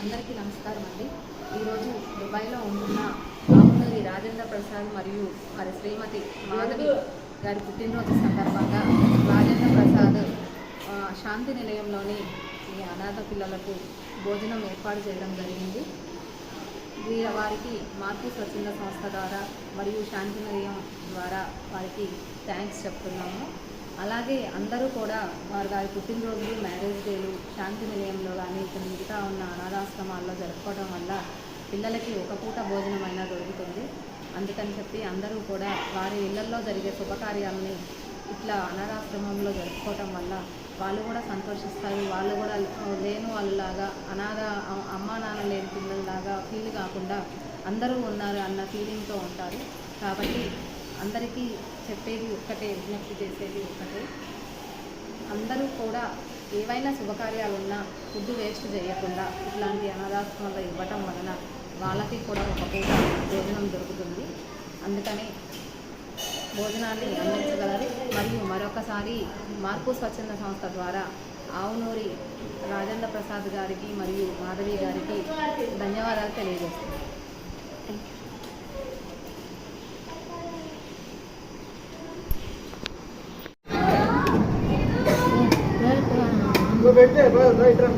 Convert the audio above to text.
అందరికీ నమస్కారం అండి. ఈరోజు దుబాయ్లో ఉంటున్న ఆవునూరి రాజేంద్ర ప్రసాద్ మరియు వారి శ్రీమతి మాధవి గారి పుట్టినరోజు సందర్భంగా రాజేంద్ర ప్రసాద్ శాంతి నిలయంలోని ఈ అనాథ పిల్లలకు భోజనం ఏర్పాటు చేయడం జరిగింది. వీర వారికి మార్పు స్వచ్ఛంద సంస్థ ద్వారా మరియు శాంతి నిలయం ద్వారా వారికి థ్యాంక్స్ చెప్తున్నాము. అలాగే అందరూ కూడా వారి వారి పుట్టినరోజులు మ్యారేజ్ డేలు శాంతి నిలయంలో కానీ ఇక్కడ మిగతా ఉన్న అనాథాశ్రమాల్లో జరుపుకోవడం వల్ల పిల్లలకి ఒక పూట భోజనం అయినా దొరుకుతుంది. అందుకని చెప్పి అందరూ కూడా వారి ఇళ్ళల్లో జరిగే శుభకార్యాలని ఇట్లా అనాథాశ్రమంలో జరుపుకోవటం వల్ల వాళ్ళు కూడా సంతోషిస్తారు. వాళ్ళు కూడా లేని వాళ్ళలాగా అనాథ అమ్మా నాన్న లేని పిల్లలలాగా ఫీల్ కాకుండా అందరూ ఉన్నారు అన్న ఫీలింగ్తో ఉంటారు. కాబట్టి అందరికీ చెప్పేది ఒక్కటే విజ్ఞప్తి చేసేది ఒక్కటే. అందరూ కూడా ఏవైనా శుభకార్యాలు ఉన్నా ఫుడ్ వేస్ట్ చేయకుండా ఇట్లాంటి అనాథాశ్రమంలో ఇవ్వటం వలన వాళ్ళకి కూడా ఒక పూట భోజనం దొరుకుతుంది. అందుకని భోజనాన్ని అందించగలరు. మరియు మరొకసారి మార్పు స్వచ్ఛంద సంస్థ ద్వారా ఆవునూరి రాజేంద్ర ప్రసాద్ గారికి మరియు మాధవి గారికి ధన్యవాదాలు తెలియజేస్తున్నాను. నువ్వు పెట్టే రైట్ రా